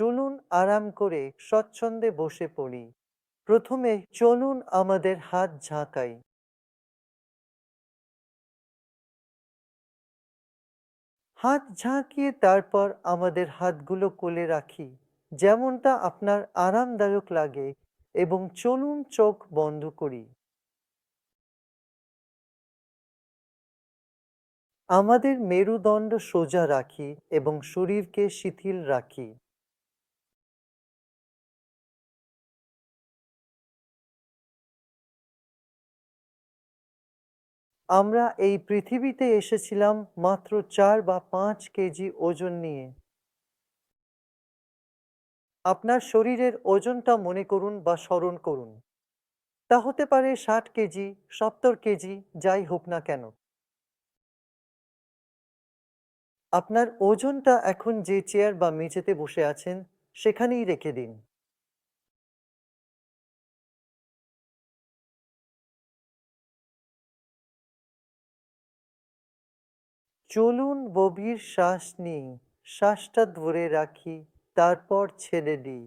চলুন আরাম করে স্বচ্ছন্দে বসে পড়ি। প্রথমে চলুন আমাদের হাত ঝাঁকাই। হাত ঝাঁকিয়ে তারপর আমাদের হাতগুলো কোলে রাখি, যেমনটা আপনার আরামদায়ক লাগে, এবং চলুন চোখ বন্ধ করি। আমাদের মেরুদণ্ড সোজা রাখি এবং শরীরকে শিথিল রাখি। আমরা এই পৃথিবীতে এসেছিলাম মাত্র চার বা পাঁচ কেজি ওজন নিয়ে। আপনার শরীরের ওজনটা মনে করুন বা স্মরণ করুন। তা হতে পারে ষাট কেজি, সত্তর কেজি, যাই হোক না কেন। আপনার ওজনটা এখন যে চেয়ার বা মেঝেতে বসে আছেন, সেখানেই রেখে দিন। চলুন গভীর শ্বাস নিই শ্বাসটা ধরে রাখি তারপর ছেড়ে দিই।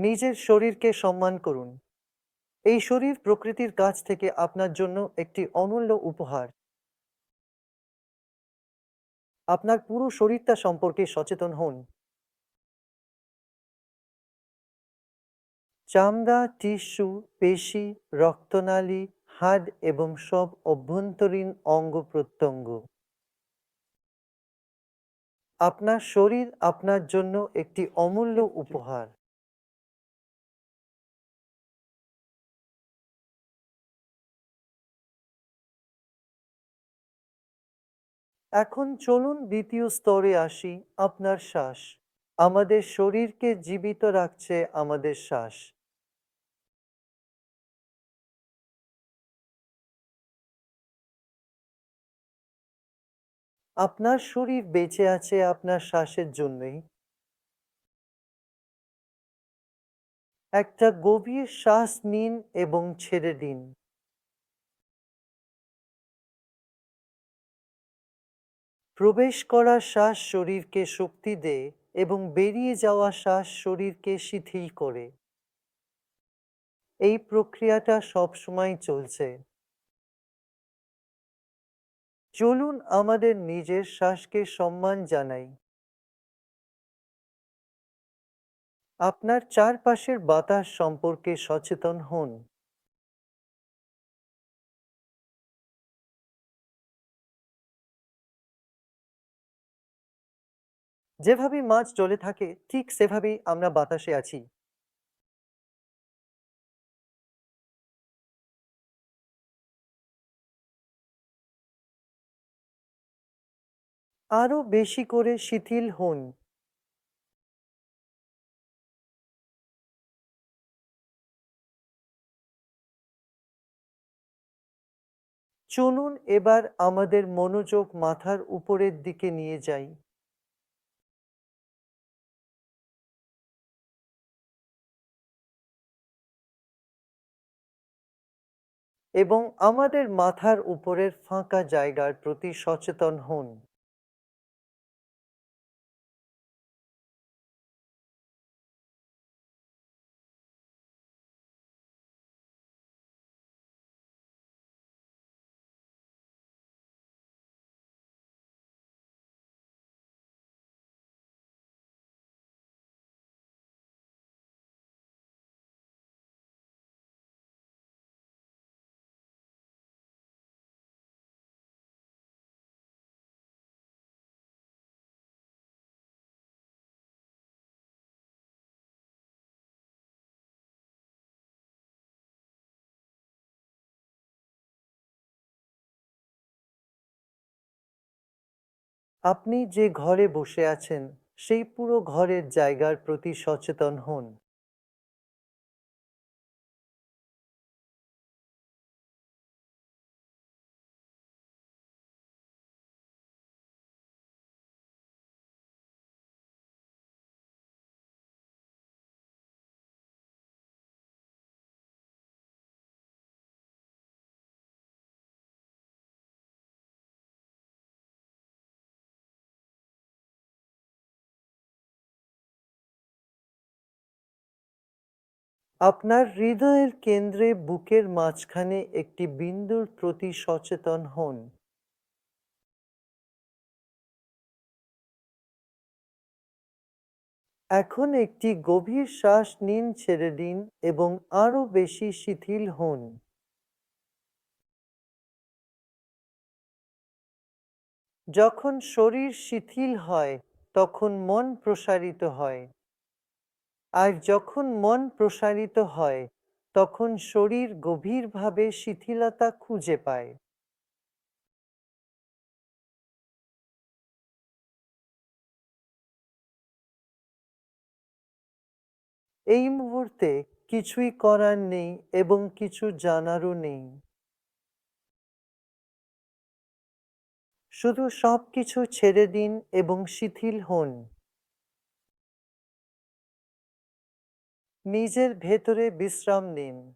নিজের শরীরকে সম্মান করুন। এই শরীর প্রকৃতির কাছ থেকে আপনার জন্য একটি অমূল্য উপহার। আপনার পুরো শরীরটা সম্পর্কে সচেতন হন। চামড়া, টিস্যু, পেশি, রক্তনালী, হাড় এবং সব অভ্যন্তরীণ অঙ্গ প্রত্যঙ্গ। আপনার শরীর আপনার জন্য একটি অমূল্য উপহার। এখন চলুন দ্বিতীয় স্তরে আসি, আপনার শ্বাস। আমাদের শরীরকে জীবিত রাখছে আমাদের শ্বাস। আপনার শরীর বেঁচে আছে আপনার শ্বাসের জন্যই। একটা গভীর শ্বাস নিন এবং ছেড়ে দিন। প্রবেশ করা শ্বাস শরীরকে শক্তি দেয় এবং বেরিয়ে যাওয়া শ্বাস শরীরকে শিথিল করে। এই প্রক্রিয়াটা সবসময় চলছে। চলুন আমাদের নিজের শ্বাসকে সম্মান জানাই। আপনার চারপাশের বাতাস সম্পর্কে সচেতন হন। যেভাবে মাছ চলে থাকে, ঠিক সেভাবেই আমরা বাতাসে আছি। আরও বেশি করে শিথিল হন। চলুন এবার আমাদের মনোযোগ মাথার উপরের দিকে নিয়ে যাই। এবং আমাদের মাথার উপরের ফাঁকা জায়গার প্রতি সচেতন হন। আপনি যে ঘরে বসে আছেন সেই পুরো ঘরের জায়গার প্রতি সচেতন হন। আপনার হৃদয়ের কেন্দ্রে বুকের মাঝখানে একটি বিন্দুর প্রতি সচেতন হন। এখন একটি গভীর শ্বাস নিন, ছেড়ে দিন এবং আরও বেশি শিথিল হন। যখন শরীর শিথিল হয়, তখন মন প্রসারিত হয়। আর যখন মন প্রসারিত হয়, তখন শরীর গভীরভাবে শিথিলতা খুঁজে পায়। এই মুহূর্তে কিছুই করার নেই এবং কিছু জানারও নেই। শুধু সব কিছু ছেড়ে দিন এবং শিথিল হন। নিজের ভেতরে বিশ্রাম নিন।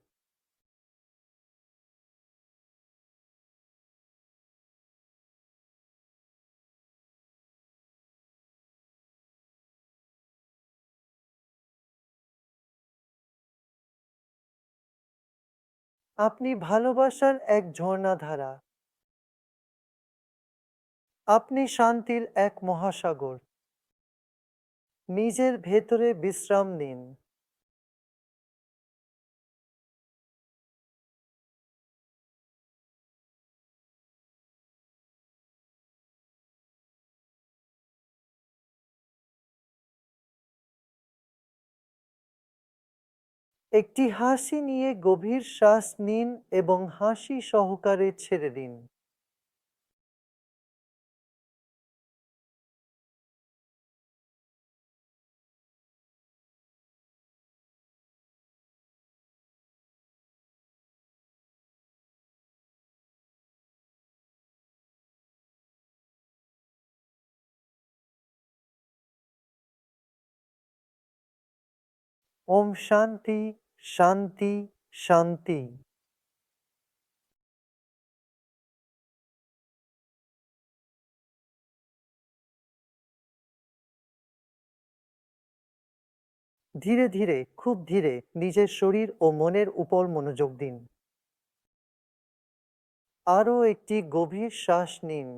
আপনি ভালোবাসার এক ঝর্ণাধারা। আপনি শান্তির এক মহাসাগর। নিজের ভেতরে বিশ্রাম নিন। একটি হাসি নিয়ে গভীর শ্বাস নিন এবং হাসি সহকারে ছেড়ে দিন। ওম শান্তি। শান্তি শান্তি। ধীরে ধীরে, খুব ধীরে নিজের শরীর ও মনের উপর মনোযোগ দিন। আরও একটি গভীর শ্বাস নিন।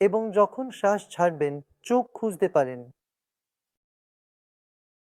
এবং যখন শ্বাস ছাড়বেন, চোখ খুঁজতে পারেন।